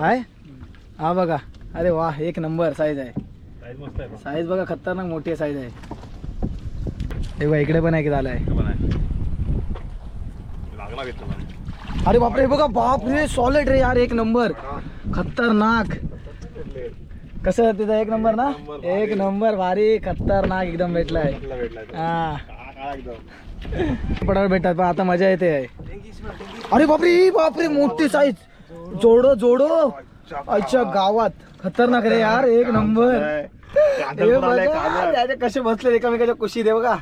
आहे हा बघा. अरे वा एक नंबर साईज आहे. साईज बघा. खतरनाक मोठी साईज आहे. हे बघा इकडे पण आहे की झालं आहे. पण आहे. लागला घेतलं पण अरे बापरे हे बघा बाप रे सॉलिड रे यार एक नंबर. खतरनाक. कसं तिथं? एक नंबर ना? एक नंबर भारी. खतरनाक एकदम भेटलाय. हा. पडावर भेटतात पण आता मजा येते. आहे अरे बापरे बापरे मोठी साईज जोडो जोडो. अच्छा गावात. खतरनाक रे यार एक नंबर. त्याचे कसे बसले एकामेकाच्या कुशी दे बघा.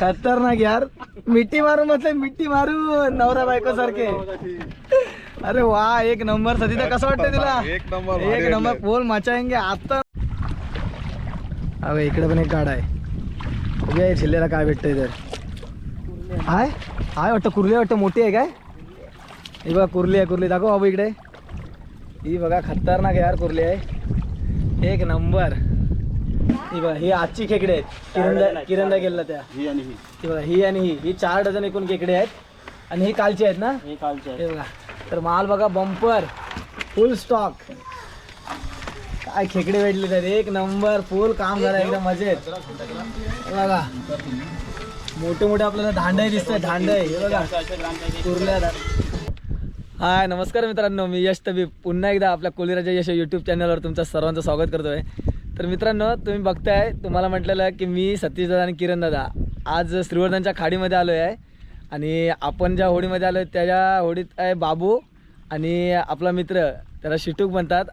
खतरनाक यार. मिट्टी मारून बसले मिट्टी मारून. नवरा बायको सारखे अरे वा एक नंबर. सध्या कसं वाटतंय तुला? एक नंबर, एक भारी नंबर. पोल मचाएंगे आता अरे इकडे पण एक गाडा आहे. बघूया शिल्लेला काय भेटतंय तर. हाय? हाय वाटतं कुर्ली वाटतं मोठी आहे काय? ही बघा कुर्ली आहे कुर्ली. दाखव बाबू इकडे. ही बघा खतरनाक यार कुर्ली आहे. एक नंबर. ही बघा ही आजची खेकडे आहेत. किरंदा किरंदा गेला त्या. ही आणि ही. ही बघा ही आणि ही. ही चार डझन एकूण खेकडे आहेत. आणि ही कालची आहेत ना? हे कालचे हे बघा. तर माल बघा बंपर फुल स्टॉक काय खेकडे भेटले तर एक नंबर. फुल काम झालं एकदम मजेत. हे बघा. मोठे मोठे आपल्याला धांडे दिसत आहेत धांडे हे बघा. कुर्ल्या धा- हाय नमस्कार मित्रांनो मी यश तबीब. पुन्हा एकदा आपल्या कोलिराच्या यश यूट्यूब चॅनलवर तुमचं सर्वांचं स्वागत करतो आहे तर मित्रांनो तुम्ही बघताय तुम्हाला म्हटलेलं आहे की मी सतीश दादा आणि किरण दादा आज श्रीवर्धनच्या खाडीमध्ये आलो आहे. आणि आपण ज्या होडीमध्ये आलो आहे त्याच्या होडीत आहे बाबू आणि आपला मित्र. त्याला शिटूक म्हणतात.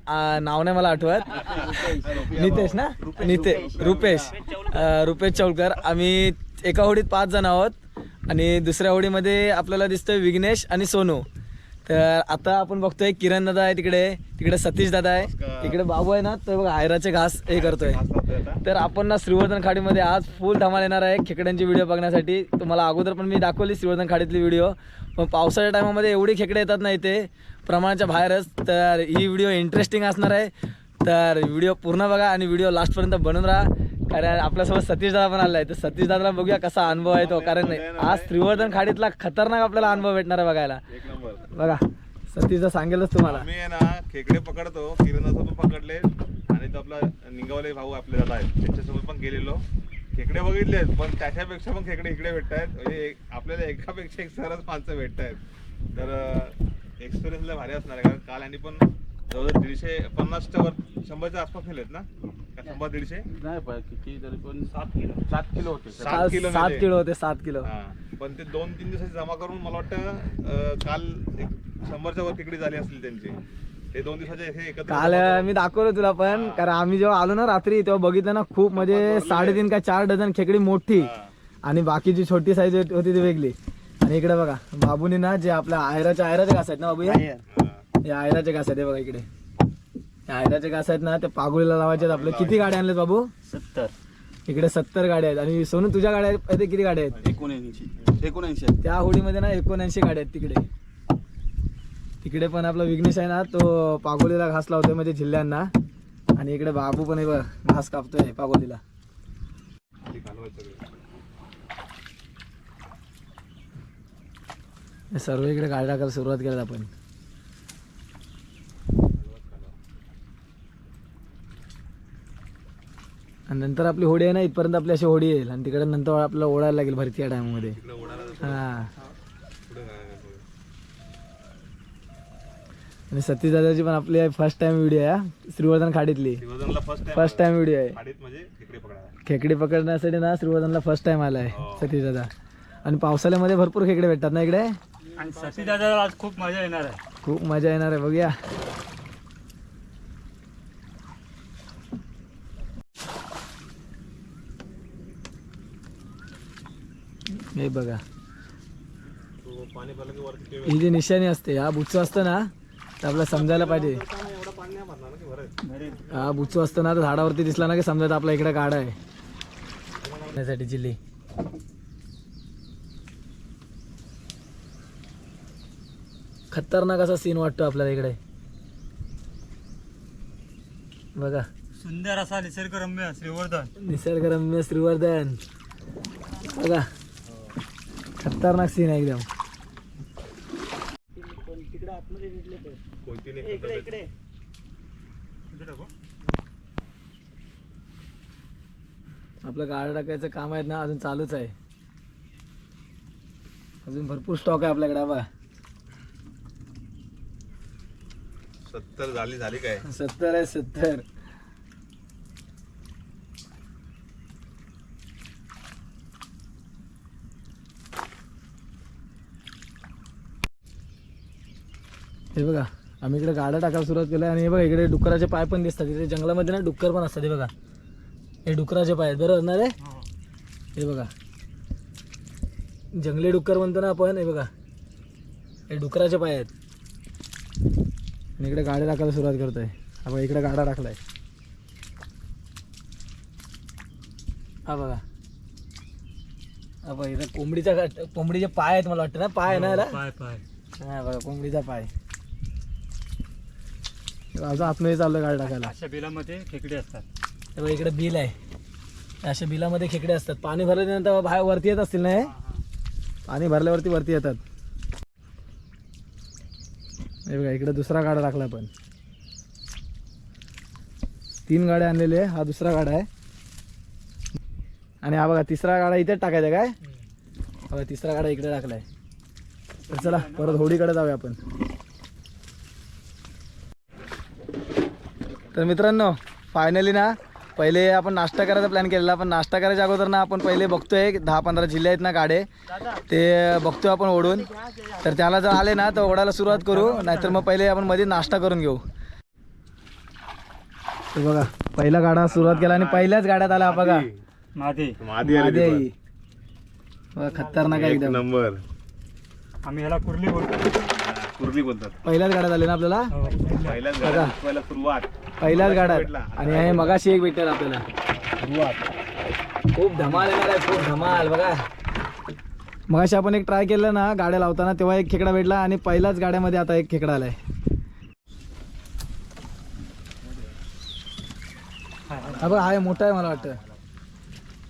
नाव नाही मला आठवत. नितेश ना? निते रुपेश. रुपेश चौलकर. आम्ही एका होडीत पाच जण आहोत. आणि दुसऱ्या होडीमध्ये आपल्याला दिसतोय विघ्नेश आणि सोनू. तर आता आपण बघतोय किरण दादा आहे तिकडे. तिकडे सतीश दादा आहे. तिकडे बाबू आहे ना तो बघा आयराचे घास हे करतोय. तर आपण ना श्रीवर्धन खाडीमध्ये आज फुल धमाल येणार आहे खेकड्यांची व्हिडिओ बघण्यासाठी. तुम्हाला अगोदर पण मी दाखवली श्रीवर्धन खाडीतली व्हिडिओ पण पावसाच्या टायमामध्ये एवढी खेकडे येतात ना इथे प्रमाणाच्या बाहेरच तर ही व्हिडिओ इंटरेस्टिंग असणार आहे. तर व्हिडिओ पूर्ण बघा आणि व्हिडिओ लास्टपर्यंत बनवून राहा. कारण आपल्यासोबत सतीश दादा पण आला आहे तर सतीश दादाला बघूया कसा अनुभव आहे तो. कारण आज श्रीवर्धन खाडीतला खतरनाक आपल्याला अनुभव भेटणार आहे बघायला. एक नंबर. बघा सतीशदा सांगेलच तुम्हाला. आम्ही आहे ना खेकडे पकडतो किरणाचं पण पकडले आणि तो आपला निंगावले भाऊ आपले दादा आहेत. त्यांच्यासोबत पण गेलेलो. खेकडे बघितले पण त्याच्यापेक्षा पण खेकडे इकडे भेटत आहेत म्हणजे एक- आपल्याला एकापेक्षा एक सरच माणसं भेटत आहेत तर एक्सपिरियन्स लय भारी असणार आहे कारण काल यांनी पण जवळजवळ दीडशे पन्नासच्या वर शंभरच्या आसपास नेलेत ना? का शंभर दीडशे? नाही पण किती तरी पण सात किलो. सात किलो होते सात काल किलो सात नेले. किलो होते सात किलो. हा. पण ते दोन तीन दिवसाची जमा करून मला वाटतं अं, काल एक शंभरच्या वर तिकडे झाली असतील त्यांची. ते दोन दिवसाचे हे एकत्र काल जमा अं, करून- मी दाखवलं तुला पण कारण आम्ही जेव्हा आलो ना रात्री तेव्हा बघितलं ना खूप म्हणजे साडेतीन का चार डझन खेकडी मोठी हा. आणि बाकीची छोटी साईज होती ती वेगळी. आणि इकडे बघा बाबूनी ना जे आपल्या आयराच्या आयराचे घास आहेत ना बाबू हे? हा. आयराचे घास आहेत हे बघा इकडे. हे आयराचे घास आहेत ना ते पागोळीला लावायचे आहेत आपले. किती गाड्या आणल्यात बाबू? सत्तर. इकडे सत्तर गाड्या आहेत. आणि सोनू तुझ्या गाड्या आहेत? किती गाड्या आहेत? एकोणऐंशी. एकोणऐंशी त्या होडीमध्ये ना एकोणऐंशी गाड्या आहेत तिकडे. तिकडे पण आपला विघ्नेश आहे ना तो पागोलीला घास लावतोय म्हणजे जिल्ह्यांना. आणि इकडे बाबू पण घास कापतोय पागोलीला सर्व इकडे गाड्या टाकायला सुरुवात केल्यात आपण. आणि नंतर आपली होडी आहे ना इथपर्यंत आपली अशी होडी येईल. आणि तिकडे नंतर आपल्याला ओढायला लागेल भरती या टायमामध्ये. हा. जायला थोडं. आणि सतीश दादाची पण आपली फर्स्ट टाइम व्हिडिओ आहे हा. श्रीवर्धन खाडीतली. श्रीवर्धनला first time first time video आहे. म्हणजे खेकडे पकडण्यासाठी ना श्रीवर्धनला फर्स्ट टाइम आलाय हो. सतीश दादा आणि पावसाळ्यामध्ये भरपूर खेकडे भेटतात ना इकडे? आणि सती दादा आज खूप मजा येणार आहे. खूप मजा येणार आहे बघूया. हे बघा. ही जी निशाणी असते हा बुचू असतं ना तर आपल्याला समजायला पाहिजे. हा बुचू असतं ना तर झाडावरती दिसला ना की समजायचं आपल्या इकडे गाडा आहे. त्यासाठी चिल्ली खतरनाक असा सीन वाटतो आपल्याला इकडे. बघा. सुंदर असा निसर्गरम्य श्रीवर्धन. निसर्गरम्य श्रीवर्धन. बघा. खतरनाक सीन आहे एकदम. आपलं गाडा टाकायचं काम आहे ना अजून चालूच आहे. अजून भरपूर स्टॉक आहे आपल्याकडे बा सत्तर झाली झाली काय? सत्तर आहे सत्तर. हे बघा आम्ही इकडे गाड्या टाकायला सुरुवात केलं आणि हे बघा इकडे डुकराचे पाय पण दिसतात. इथे जंगलामध्ये ना डुक्कर पण असतात हे बघा. हे डुकराचे पाय आहेत बरोबर ना रे? हे बघा. जंगली डुक्कर म्हणतो ना आपण हे बघा. हे डुकराचे पाय आहेत. आणि इकडे गाड्या टाकायला सुरुवात करतोय. हा बघा इकडे गाडा टाकलाय. हा बघा. हा बघा इथं कोंबडीचा कोंबडीचे पाय आहेत मला वाटतं ना? पाय आहे ना याला? पाय पाय. हा बघा कोंबडीचा पाय. अजून आतमध्ये चाललं गाडी टाकायला. अशा बिलामध्ये खेकडे असतात. हे बघा इकडे बिल आहे. अशा बिलामध्ये खेकडे असतात. पाणी भरल्यानंतर बाहेर वरती येत असतील ना हे? पाणी भरल्यावरती वरती येतात. हे बघा इकडे दुसरा गाडा टाकला पण तीन गाड्या आणलेले हा दुसरा गाडा आहे. आणि हा बघा तिसरा गाडा इथेच टाकायचा काय? बघा तिसरा गाडा इकडे टाकलाय. तर चला परत होडीकडे जाऊया आपण. तर मित्रांनो फायनली ना पहिले आपण नाश्ता करायचा प्लॅन केलेला. पण नाश्ता करायच्या अगोदर ना आपण पहिले बघतोय दहा पंधरा जिल्हे आहेत ना गाडे. ते बघतोय आपण ओढून. तर त्याला जर आले ना तर ओढायला सुरुवात करू. नाहीतर मग पहिले आपण मध्ये नाश्ता करून घेऊ. हे बघा पहिला गाडा सुरुवात केला आणि पहिल्याच गाड्यात आला बघा. मादी. मादी आली मादी. ती आई. बघा, खतरनाक आहे. एक एकदम. नंबर. आम्ही ह्याला कुर्ली बोलतो. कुर्ली बोलतात. पहिल्याच गाड्यात आले ना आपल्याला? हो. पहिल्याच पहिला सुरुवात. पहिल्याच गाड्यात भेटला. आणि हे मगाशी एक भेटेल आपल्याला. खूप धमाल येणार आहे खूप धमाल बघा. मगाशी आपण एक ट्राय केलं ना गाड्या लावताना तेव्हा एक खेकडा भेटला आणि पहिल्याच गाड्यामध्ये आता एक खेकडा आलाय. हा बघा आहे मोठा आहे मला वाटतं.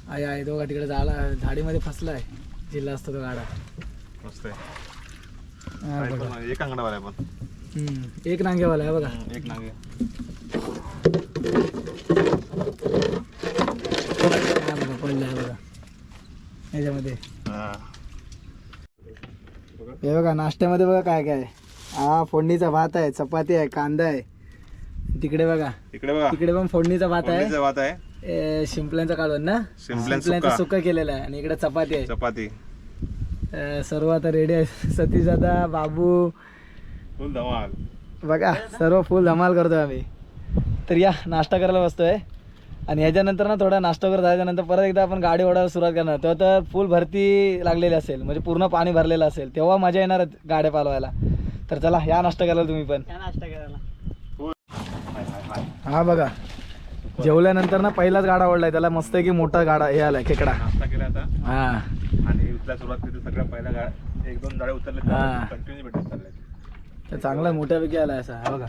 आहे आहे दोघा तिकडे झाला झाडीमध्ये फसलाय. जिल्हा असतो तो गाडा. मस्त आहे. हा एक अंगडावाला आहे पण. हम्म, एक नांगेवाला आहे बघा एक नागे हा बघा. पडला आहे बघा याच्यामध्ये. हा. हे बघा नाश्त्यामध्ये बघा काय काय आहे. हा फोडणीचा भात आहे चपाती आहे कांदा आहे. तिकडे बघा. इकडे बघा. तिकडे पण फोडणीचा भात आहे. फोडणीचं भात आहे. ए, शिंपल्यांचा काढून ना? शिंपल्याचं शिंपल्यांचं सुक्का. सुक्का केलेलं आहे आणि इकडे चपाती आहे. चपाती. अ, सर्व आता रेडी आहे. सतीश दादा बाबू फुल धमाल. बघा सर्व फुल धमाल करतोय आम्ही. तर या नाश्ता करायला बसतोय. आणि ह्याच्यानंतर ना थोडा नाश्ता वगैरे झाल्यानंतर परत एकदा आपण गाडी ओढायला सुरुवात करणार. तेव्हा तर फुल भरती लागलेली असेल म्हणजे पूर्ण पाणी भरलेलं असेल. तेव्हा मजा येणार आहे गाड्या पालवायला. तर चला या नाश्ता करायला तुम्ही पण. हा बघा जेवल्यानंतर ना पहिलाच गाडा ओढलाय. त्याला मस्त की मोठा गाडा हे आलाय खेकडा. नाश्ता केला आता. हा. आणि उचला सुरुवात केली सगळ्या पहिल्या गाड्या एक दोन गाड्या उतरले. कंटिन्यू भेटत चालले तर चांगला मोठ्यापैकी आलाय असा हा बघा.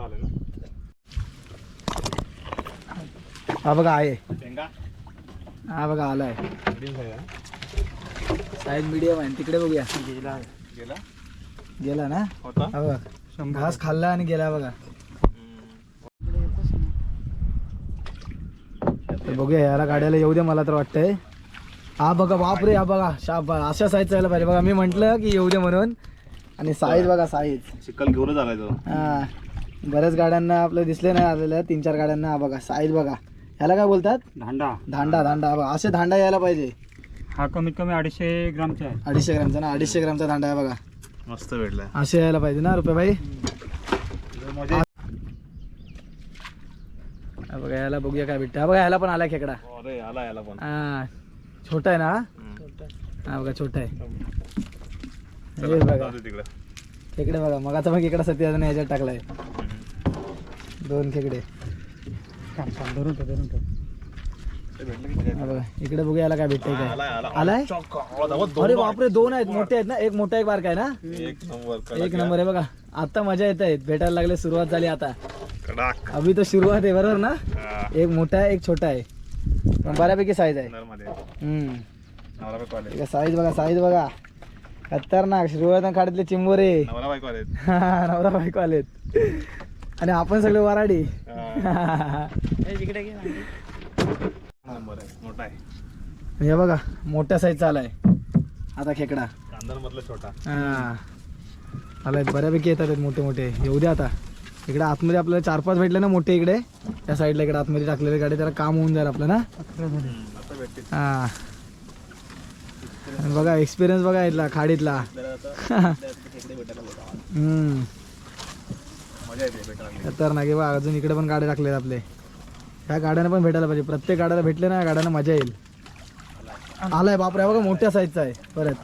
आले हा बघा आहे. हा बघा आलाय साईज आहे मीडियम आहे. तिकडे बघूया. गेला. गेला? ना? होता? हा बघा. घास खाल्ला आणि गेला बघा. तर बघूया याला गाड्याला येऊ दे मला तर वाटतंय. हा बघा बापरे हा बघा शाबा अशा साईज यायला पाहिजे. बघा मी म्हंटल की येऊ दे म्हणून. आणि साईज बघा साईज. चिकल घेऊनच आलाय तो. हा. बऱ्याच गाड्यांना आपलं दिसले नाही आलेलं तीन चार गाड्यांना. हा बघा साईज बघा. ह्याला काय बोलतात? धांडा. धांडा धांडा. हा बघा असे धांडा यायला पाहिजे. हा कमीत कमी अडीचशे ग्रामचा आहे. अडीचशे ग्रामचा ना? अडीचशे ग्रामचा धांडा आहे बघा. मस्त भेटलाय. असे यायला पाहिजे ना रुपये भाई मजा हा बघा याला बघूया काय भेटतं हा बघा ह्याला पण आला खेकडा. अरे आला याला पण. हा. छोटा आहे ना? हा? हा बघा छोटा आहे. हे बघा. तिकडं. खेकडे बघा. मग आता मग इकडे सत्याने ह्याच्यात टाकलाय. दोन खेकडे. धरून ठेव, धरून ठेव. हा बघा इकडे बघूया याला काय भेटतंय आलाय, काय आलाय. दोन अरे. बापरे दोन आहेत. मोठे आहेत ना? एक मोठा एक बारका आहे ना? एक नंबर एक नंबर आहे बघा. आता मजा येत आहेत. भेटायला लागले सुरुवात झाली आता. अभि तर सुरुवात आहे बरोबर ना? हा, एक मोठा आहे एक छोटा आहे. पण बऱ्यापैकी साईज आहे. साईज बघा साईज बघा. खतरनाक. सुरुवात खाड्यातले चिंबोरे. नवरा बायको आले नवरा बायको आलेत. आणि आपण सगळे वराडी मोठा आहे. हे बघा मोठ्या साईजचा आलाय. आता खेकडा. मधला छोटा. हा. आलाय बऱ्यापैकी येतात आहेत मोठे मोठे येऊ द्या आता. इकडे आतमध्ये आपल्याला चार पाच भेटले ना मोठे इकडे. त्या साईडला इकडे आतमध्ये टाकलेले गाडी त्याला काम होऊन जाईल आपलं ना? हा. आणि बघा एक्सपिरियन्स बघा इथला खाडीतला. भेटायला खतरनाक आहे बा. अजून इकडे पण गाड्या टाकलेत आपले. ह्या गाड्यानं पण भेटायला पाहिजे. प्रत्येक गाड्याला भेटले ना या गाड्यानं मजा येईल. आलाय बापरे हा बघा मोठ्या साईजचा आहे. परत.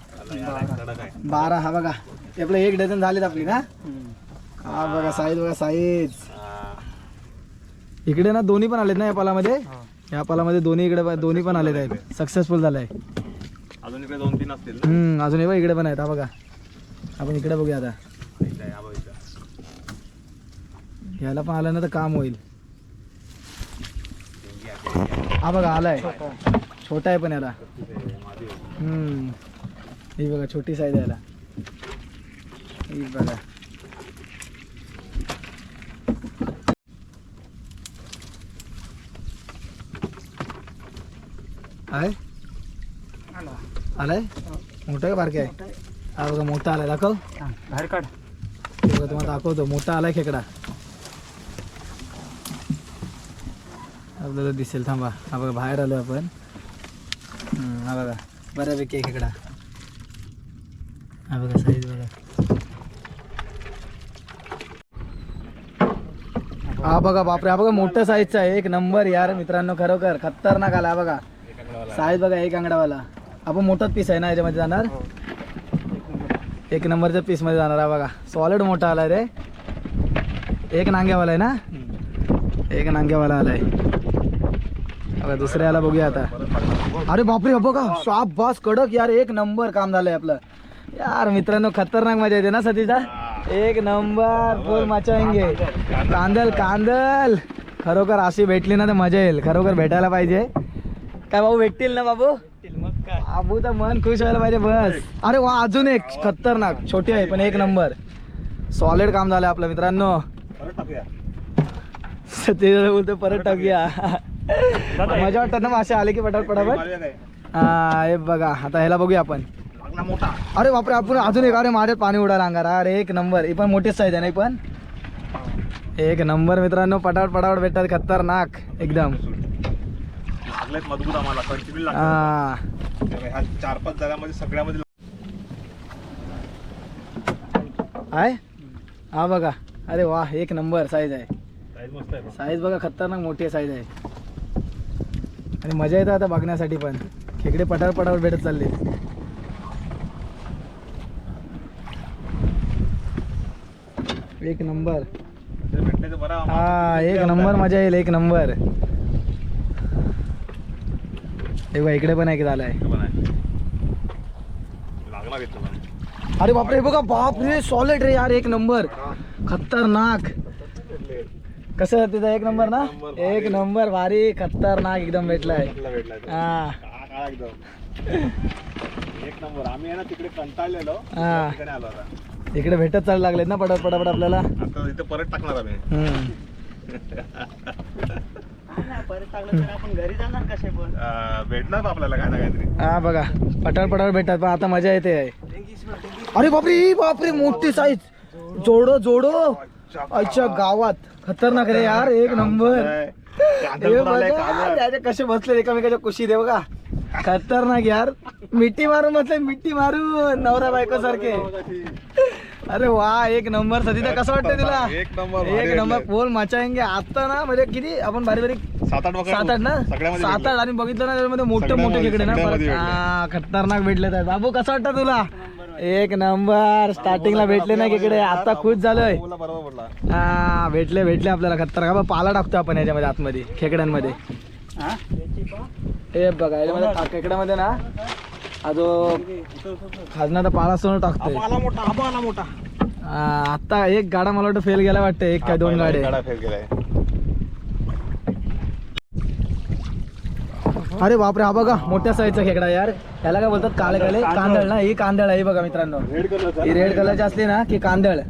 बारा हा बघा. आपले एक डझन झालेत आपली ना हा बघा साईज बघा साईज इकडे ना दोन्ही पण आलेत ना या पालामध्ये? या पालामध्ये दोन्ही इकडे दोन्ही पण आलेत आहेत. सक्सेसफुल झालंय. अजून इकडे दोन तीन असतील ना? हम्म अजून हे बघ इकडे पण आहेत. हा बघा. आपण इकडे बघूया आता. इथं आहे, हा बघ इथं. याला पण आलं ना तर काम होईल. हा बघा आलाय. छोटा आहे. पण याला. हम्म. ही बघा छोटी साईज आहे याला. ही बघा. आहे? आलाय? मोठा का बारके आहे? हा बघा मोठा आलाय. दाखव. बाहेर काढ. हे बघा तुम्हाला दाखवतो. मोठा आलाय खेकडा. आपल्याला दिसेल थांबा. हा बघा बाहेर आलो आपण. हा बघा बऱ्यापैकी आहे खेकडा. हा बघा साईज बघा. हा बघा बापरे हा बघा मोठ्या साईजचा आहे. एक नंबर यार मित्रांनो खरोखर. खतरनाक आला बघा. साईज बघा एक अंगडावाला. आपण मोठाच पीस आहे ना याच्यामध्ये जाणार एक नंबरच्या पीसमध्ये जाणार हा बघा सॉलिड मोठा आलाय रे। एक नांग्यावाला आहे ना? एक नांग्यावाला आलाय बघा दुसऱ्याला बघूया आता। अरे बापरे बघा शाप बास कडक यार एक नंबर काम झालंय आपलं यार मित्रांनो खतरनाक मजा येते ना सतीचा एक नंबर फुल मचाएंगे। कांदल कांदल। खरोखर अशी भेटली ना तर मजा येईल. खरोखर भेटायला पाहिजे. काय बाबू भेटतील ना बाबू? बाबू तर मन खुश व्हायला पाहिजे बस. अरे वा अजून एक. खतरनाक. छोटी आहे पण एक नंबर. सॉलिड काम झालं आपलं मित्रांनो. ते बोलतो परत टाकूया. मजा वाटतात ना मासे आले की पटापट पटापट? हा हे बघा आता ह्याला बघूया आपण. अरे बापरे आपण अजून एक अरे माझ्यात पाणी उडाला अंगार अरे एक नंबर. ही पण मोठीच साईज आहे नाही पण? एक नंबर मित्रांनो. पटापट पटापट भेटतात खतरनाक. एकदम. लागलेत मजबूत आम्हाला. कंटिन्यू लागतात ह्या चार पाच जागामध्ये सगळ्यामध्ये आहे? हा बघा. अरे वा एक नंबर साईज आहे. साईज मस्त आहे साईज बघा खतरनाक मोठी साईज आहे. आणि मजा येतं आता बघण्यासाठी पण. खेकडे पटावर पटावर भेटत चालले एक नंबर. ते भेटले तर बरा. हा एक नंबर मजा येईल एक नंबर. हे बघा इकडे पण एक झालाय. लागणार अरे बापरे हे बघा बापरे सॉलिड रे यार एक नंबर. खतरनाक. कसं तिथं? एक नंबर ना? एक नंबर भारी. खतरनाक एकदम भेटलाय. हा. एक नंबर. आम्ही ना तिकडे कंटाळलेलो. हा. इकडे भेटत चालू लागलेत ना पटापट आपल्याला? आता इथं परत. अं, भेटणार आपल्याला काय ना काहीतरी? हा बघा. पटापट पटापट भेटतात पण आता मजा येते. अरे बापरे ही बापरे मोठी साईज जोडो जोडो. अच्छा गावात. खतरनाक रे यार एक नंबर. हे बघा. त्याचे कसे बसले एकामेकाच्या कुशीत आहे बघा खतरनाक यार. मिठी मारून बसले मिठी मारून. नवरा बायको सारखे अरे वा एक नंबर सतीचा कसं वाटतंय तुला? एक नंबर, एक नंबर. पोल मचाएंगे आता ना म्हणजे किती? आपण बारीक बारीक सात आठ सात आठ ना? सात. आठ आणि बघितलं ना त्याच्यामध्ये मोठे मोठे खेकडे ना. हा खतरनाक भेटले तर. बाबू कसं वाटतं तुला? एक नंबर. स्टार्टिंगला भेटले ना खेकडे. आता खुश झालोय. हा भेटले भेटले आपल्याला खतरनाक. बा, पाला टाकतो आपण याच्यामध्ये आतमध्ये खेकड्यांमध्ये. हे? बघा याच्यामध्ये खेकड्यामध्ये ना जो पाला ना टाकतोय आला मोठा आबा आला मोठा आता एक गाडा मला वाटतं फेल गेला वाटतं एक काय दोन गाड्या गाडा फेल गेलाय अरे बापरे हा बघा मोठ्या साईजचा खेकडा यार याला काय बोलतात काळे काळे कांदळ ना ही कांदळ आहे बघा मित्रांनो रेड कलर ही रेड कलरची असली ना की कांदळ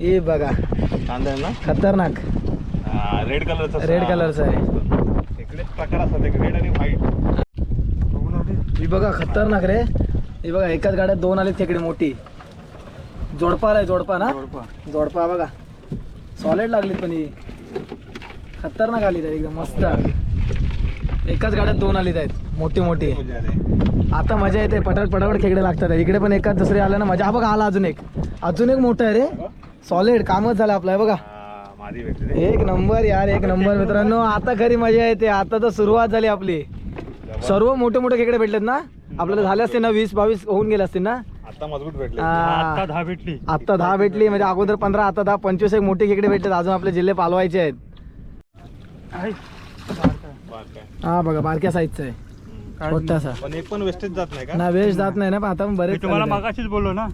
हे बघा कांदा आहे ना खतरनाक रेड कलरचा Red colourचा आहे. प्रकार असतात रेड आणि व्हाईट ही बघा खतरनाक रे. ही बघा एकाच गाड्यात दोन आले खेकडी मोठी. जोडपा आहे जोडपा ना? जोडपा. बघा. सॉलिड लागली पण ही. खतरनाक आली आहेत एकदम मस्त. एकाच गाड्यात दोन आली आहेत. मोठी मोठी. आता मजा येते पटापट पटापट खेकडे लागतात. इकडे पण एकाच दुसरे आलं ना मजा. हा बघा आला अजून एक. अजून एक मोठा आहे रे. सॉलिड कामच झालं आपलं बघा. एक नंबर यार एक नंबर मित्रांनो. आता खरी मजा येते. आता तर सुरुवात झाली आपली. सर्व मोठे मोठे खेकडे भेटलेत ना? आपल्याला झाले असते ना वीस बावीस होऊन गेले असते ना? आता मजबूत भेटले. आता दहा भेटली. आता दहा भेटली म्हणजे अगोदर पंधरा आता दहा पंचवीस एक मोठे खेकडे भेटलेत. अजून आपले जिल्हे पालवायचे आहेत. हा बघा बारक्या साईजचा आहे. पण एक पण वेस्टेज जात नाही का? ना वेळ जात नाही ना पण आता बरेच तुम्हाला. मागाशीच बोललो ना.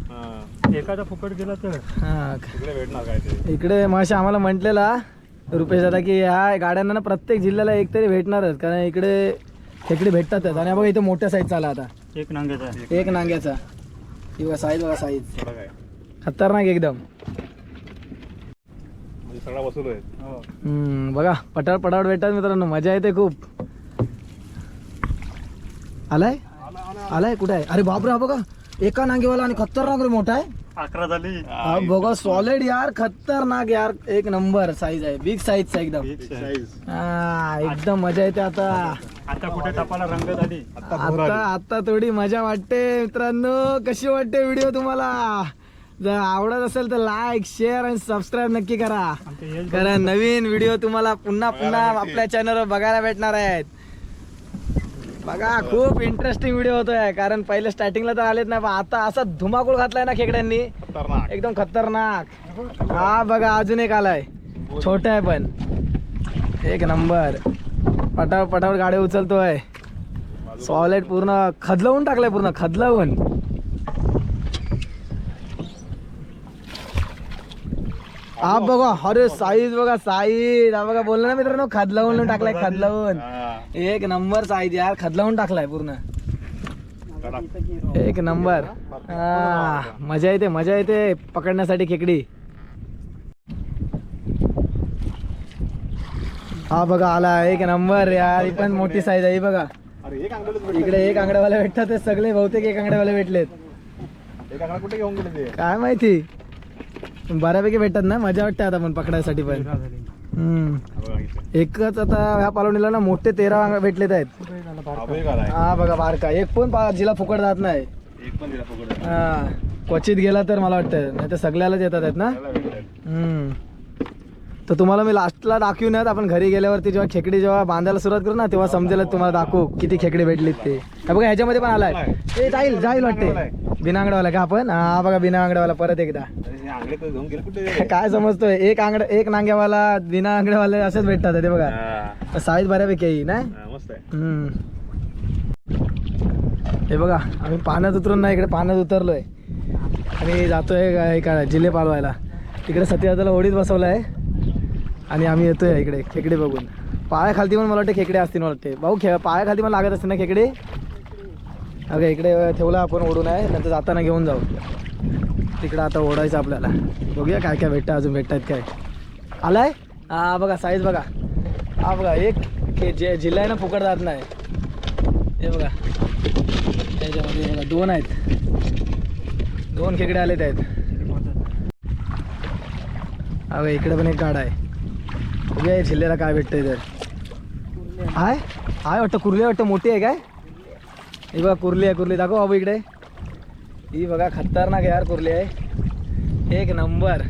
एखादा फुकट गेला तर. तिकडे भेटणार काय ते? इकडे माशी आम्हाला म्हटलेला रुपेश दादा की ह्या गाड्यांना ना प्रत्येक जिल्ह्याला एक तरी भेटणारच कारण इकडे खेकडे भेटतातच आणि हा बघा इथे मोठ्या साईजचा आला आता. एक नांग्याचा. आहे. एक नांग्याचा. बघा साईज बघा साईज काय? खतरनाक एकदम. म्हणजे सगळा वसूल आहे हो. हम्म, बघा पटाड पटाड भेटतात मित्रांनो. मजा येते खूप. आलाय? आलाय कुठे आहे? अरे बापरे हा बघा. एका नांगेवाला आणि खतरनाक रे मोठा आहे. अकरा झाली. हा बघा सॉलिड यार खतरनाक यार. एक नंबर साईज आहे. बिग साईजचा एकदम. हा एकदम मजा येते आता. आता कुठे टपाला रंग झाली? आता आता थोडी मजा वाटते मित्रांनो. कशी वाटते व्हिडिओ तुम्हाला? जर आवडत असेल तर लाईक शेअर आणि सबस्क्राईब नक्की करा. कारण नवीन व्हिडिओ तुम्हाला पुन्हा पुन्हा आपल्या चॅनलवर बघायला भेटणार आहेत. बघा खूप इंटरेस्टिंग व्हिडिओ होतोय. कारण पहिले स्टार्टिंगला तर आलेत नाही पण आता असा धुमाकूळ घातलाय ना खेकड्यांनी. खतरनाक. एकदम खतरनाक. हा बघा अजून एक आलाय. छोटा आहे पण. एक नंबर. पटावर पटावर गाडी उचलतोय. सॉलिड पूर्ण खदलवून टाकलाय पूर्ण खदलवून. हा बघा अरे साईज बघा साईज हा बघा बोललो ना मित्रांनो खदलवून टाकलाय खदलवून. एक नंबर साईज यार खदलवून टाकलाय पूर्ण. एक नंबर. हा मजा येते मजा येते. पकडण्यासाठी खेकडी. हा बघा आला एक नंबर यार ही पण मोठी साईज आहे ही बघा. इकडे एक आंगड्यावाले भेटतात ते सगळे बहुतेक एक आंगड्यावाले भेटलेत. कुठे घेऊन गेले काय माहिती? बऱ्यापैकी भेटतात ना मजा वाटते आता पण पकडायसाठी पण. हम्म. हा. एकच आता ह्या पालवणीला ना मोठे तेरा भेटलेत आहेत. हा? बघ. बारका. एक पण पा- जिला फुकट जात नाही. हा. क्वचित गेला तर मला वाटतं नाही तर सगळ्यालाच येतात आहेत ना. हम्म. तर तुम्हाला मी लास्टला दाखवून आहेत आपण घरी गेल्यावरती जेव्हा खेकडी जेव्हा बांधायला सुरुवात करू ना तेव्हा समजेल तुम्हाला दाखवू किती खेकडे भेटलीत ते. बघा ह्याच्यामध्ये पण आलाय. ते जाईल जाईल वाटते. बिना आंगडवाला का आपण? हा बघा बिना आंगडवाला परत एकदा. हे काय समजतोय? एक आंगड एक नांग्यावाला बिना आंगड्यावाले असेच भेटतात ते बघा. साईज बऱ्यापैकी आहे ना हा. हे बघा आम्ही पाण्यात उतरून ना इकडे पाण्यात उतरलोय. आणि जातोय काय जिल्हे पालवायला. तिकडे सत्यदादाला होडीत बसवलं आहे आणि आम्ही येतोय इकडे खेकडे बघून. पायाखालती पण मला वाटते खेकडे असतील मला वाटते. भाऊ खे पायाखालती पण लागत असते ना खेकडे? अगं इकडे ठेवला आपण ओढून आहे नंतर जाताना घेऊन जाऊ. तिकडं आता ओढायचं आपल्याला. बघूया काय काय भेटतं अजून भेटतात काय. आलाय? हा बघा साईज बघा. हा बघा एक जे जिल्हा आहे ना फुकट जात नाही. हे बघा. त्याच्यामध्ये बघा दोन आहेत. दोन खेकडे आलेत आहेत. अगं इकडे पण एक गाडा आहे. बघूया या जिल्ह्याला काय भेटतंय तर आहे आहे वाटतं कुर्ली वाटतं मोठी आहे काय? ही बघा कुर्ली आहे कुर्ली. दाखव बाबू इकडे. ही बघा खतरनाक यार कुर्ली आहे. एक नंबर.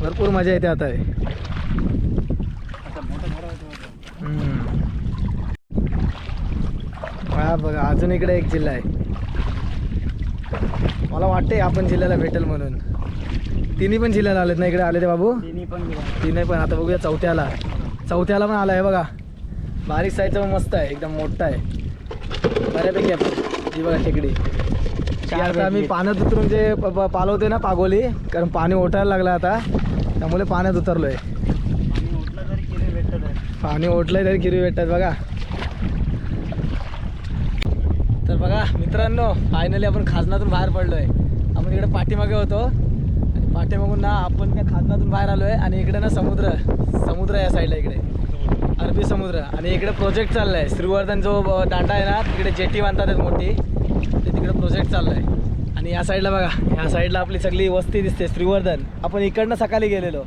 भरपूर मजा येते आता. हा बघा अजून इकडे एक जिल्हा आहे. मला वाटते आपण जिल्ह्याला भेटेल म्हणून. तिन्ही पण जिल्ह्याला आलेत ना इकडे आले ते बाबू? तिन्ही पण आता बघूया चौथ्याला. चौथ्याला पण आला आहे बघा. बारीक साईजचा पण मस्त आहे. एकदम मोठा आहे. बऱ्यापैकी आहे. पण. ही बघा खेकडी. आता आम्ही पाण्यात उतरून जे प- प- पालवते ना पागोली कारण पाणी ओठायला लागलं आता. त्यामुळे पाण्यात उतरलोय. पाणी ओढलंय तरी किरवी भेटतात बघा. तर बघा मित्रांनो फायनली आपण खाजनातून बाहेर पडलोय. आपण इकडे पाठीमागे होतो. पाठीमागून ना आपण त्या खाजनातून बाहेर आलो आहे आणि इकडे ना समुद्र समुद्र आहे या साईडला इकडे. अरबी समुद्र. आणि इकडे प्रोजेक्ट चाललाय. श्रीवर्धन जो दांडा आहे ना तिकडे जेटी बांधतात आहेत मोठी. ते तिकडे प्रोजेक्ट चाललाय. आणि या साईडला बघा या साईडला आपली सगळी वस्ती दिसते श्रीवर्धन. आपण इकडनं सकाळी गेलेलो.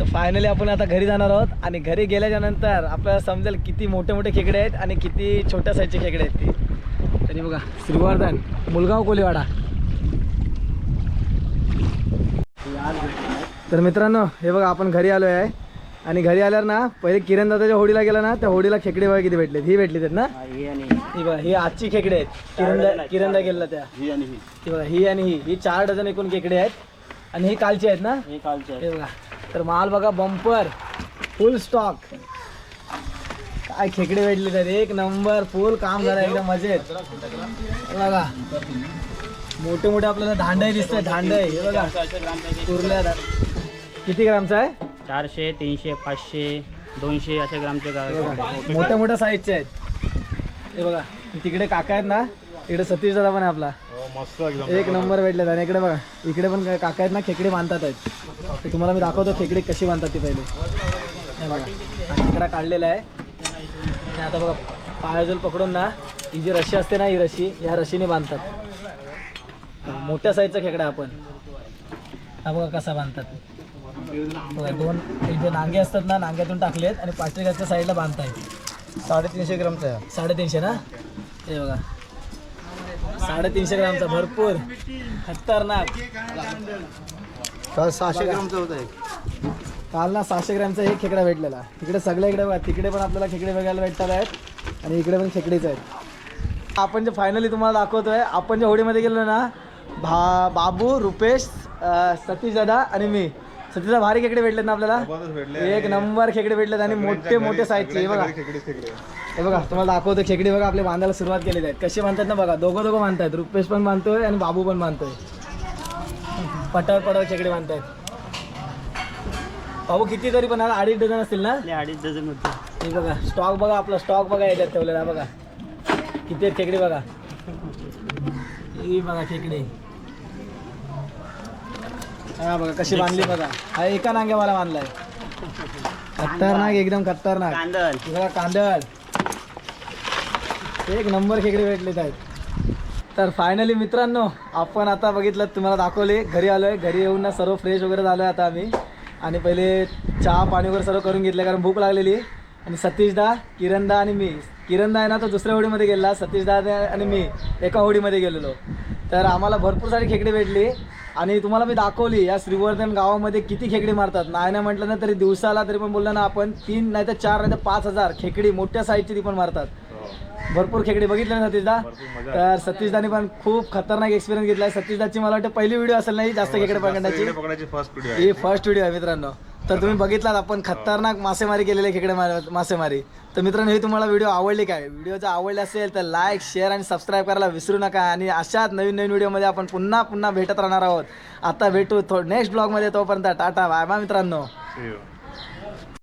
तर फायनली आपण आता घरी जाणार आहोत आणि घरी गेल्याच्यानंतर आपल्याला समजेल किती मोठे मोठे खेकडे आहेत आणि किती छोट्या साईजचे खेकडे आहेत ते. तरी बघा श्रीवर्धन मुलगाव कोलीवाडा. तर मित्रांनो हे बघा आपण घरी आलो आहे. आणि घरी आल्यावर ना पहिले किरण दादाच्या होडीला गेला ना त्या होडीला खेकडे बघा किती भेटले ही भेटली आहेत ना? ही बघा ही आजची खेकडे आहेत. किरण किरणदा गेला त्या. ही आणि ही. बघा आणि ही. ही चार डझन एकूण खेकडे आहेत. आणि ही कालची आहेत ना? हे कालचे बघा. तर माल बघा बंपर. फुल स्टॉक काय खेकडे भेटले तर एक नंबर फुल काम झालं एकदम मजेत. बघा. मोठे मोठे आपल्याला धांडे दिसतंय धांडे. हे बघा. कुर्ल्या धा- किती ग्रामचा आहे? चारशे तीनशे पाचशे दोनशे असे ग्रामचे हे मोठ्या मोठ्या साईजचे आहेत. हे बघा. तिकडे काका आहेत ना तिकडे सतीश दादा पण आहे आपला. मस्त एकदम. एक नंबर भेटले आणि इकडे बघा इकडे पण काय काका आहेत ना खेकडे बांधतात आहेत. ते तुम्हाला मी दाखवतो खेकडे कशी बांधतात ती पहिले. हे बघा. हा खेकडा काढलेला आहे. आणि आता बघा पायाजोल पकडून ना ही जी रशी असते ना ही रशी ह्या रशीने बांधतात. मोठ्या साईजचा खेकडा आपण. हा बघा कसा बांधतात. दोन जे नांगे असतात ना नांग्यातून टाकलेत आणि पाचशे साईडला बांधतायत साडेतीनशे ग्रामचा साडेतीनशे ना? हे बघा. साडेतीनशे ग्रामचा भरपूर. खतरनाक. काल सहाशे ग्रामचा होता एक. काल ना सहाशे ग्रॅमचा एक खेकडा भेटलेला. तिकडे सगळ्या इकडे बघा तिकडे पण आपल्याला खेकडे बघायला भेटतात आहेत आणि इकडे पण खेकडेच आहेत. आपण जे फायनली तुम्हाला दाखवतोय आपण ज्या होडीमध्ये गेलो ना भा बाबू रुपेश अं, सतीश दादा आणि मी. सतीशदा भारी खेकडे भेटलेत ना आपल्याला. एक नंबर खेकडे भेटलेत आणि मोठे मोठे साईजचे हे बघा. हे बघा तुम्हाला दाखवतो खेकडी बघा आपले बांधायला सुरुवात केलेली आहेत. कशी बांधतात ना बघा दोघं दोघं बांधतायत. रुपेश पण बांधतोय आणि बाबू पण बांधतोय. पटावर पटावर खेकडे बांधतायत. बाबू किती तरी पण अडीच डझन असतील ना? अडीच डझन होते. हे बघा स्टॉक बघा आपला स्टॉक बघा याच्यात ठेवलेला बघा. किती आहेत खेकडे बघा? ही बघा खेकडे. हा बघा कशी बांधली बघा. हा एका नांग्यावाला बांधलाय. खतरनाक एकदम खतरनाक. कांदल. बघा कांदळ एक नंबर खेकडे भेटलेत आहेत. तर फायनली मित्रांनो आपण आता बघितलं तुम्हाला दाखवले घरी आलो आहे घरी येऊन ना सर्व फ्रेश वगैरे झालो आहे आता आम्ही. आणि पहिले चहा पाणी वगैरे सर्व करून घेतलं कारण भूक लागलेली आणि सतीशदा किरणदा आणि मी. किरणदा आहे ना तो दुसऱ्या होडीमध्ये गेला सतीशदा आणि मी एका होडीमध्ये गेलेलो. तर आम्हाला भरपूर सारी खेकडे भेटली. आणि तुम्हाला मी दाखवली या श्रीवर्धन गावामध्ये किती खेकडी मारतात. नाही नाही म्हटलं ना तरी दिवसाला तरी पण बोललं ना आपण तीन नाही तर चार नाही तर पाच हजार खेकडी मोठ्या साईजची ती पण मारतात. भरपूर खेकडे बघितले ना सतीशदा? तर सतीशदानी पण खूप खतरनाक एक्सपिरियन्स घेतला आहे सतीशदाची मला वाटतं पहिली व्हिडिओ असेल नाही जास्त खेकडे पकडण्याची खेकडे ही फर्स्ट व्हिडिओ आहे मित्रांनो. तर तुम्ही बघितलात आपण खतरनाक मासेमारी केलेले खेकडे मार- मासेमारी. तर मित्रांनो हे तुम्हाला व्हिडिओ आवडली काय? व्हिडिओ जर आवडले असेल तर लाईक शेअर आणि सबस्क्राईब करायला विसरू नका. आणि अशाच नवीन नवीन व्हिडिओमध्ये आपण पुन्हा पुन्हा भेटत राहणार आहोत. आता भेटू थो नेक्स्ट ब्लॉगमध्ये तोपर्यंत टाटा बाय बाय मित्रांनो. See you.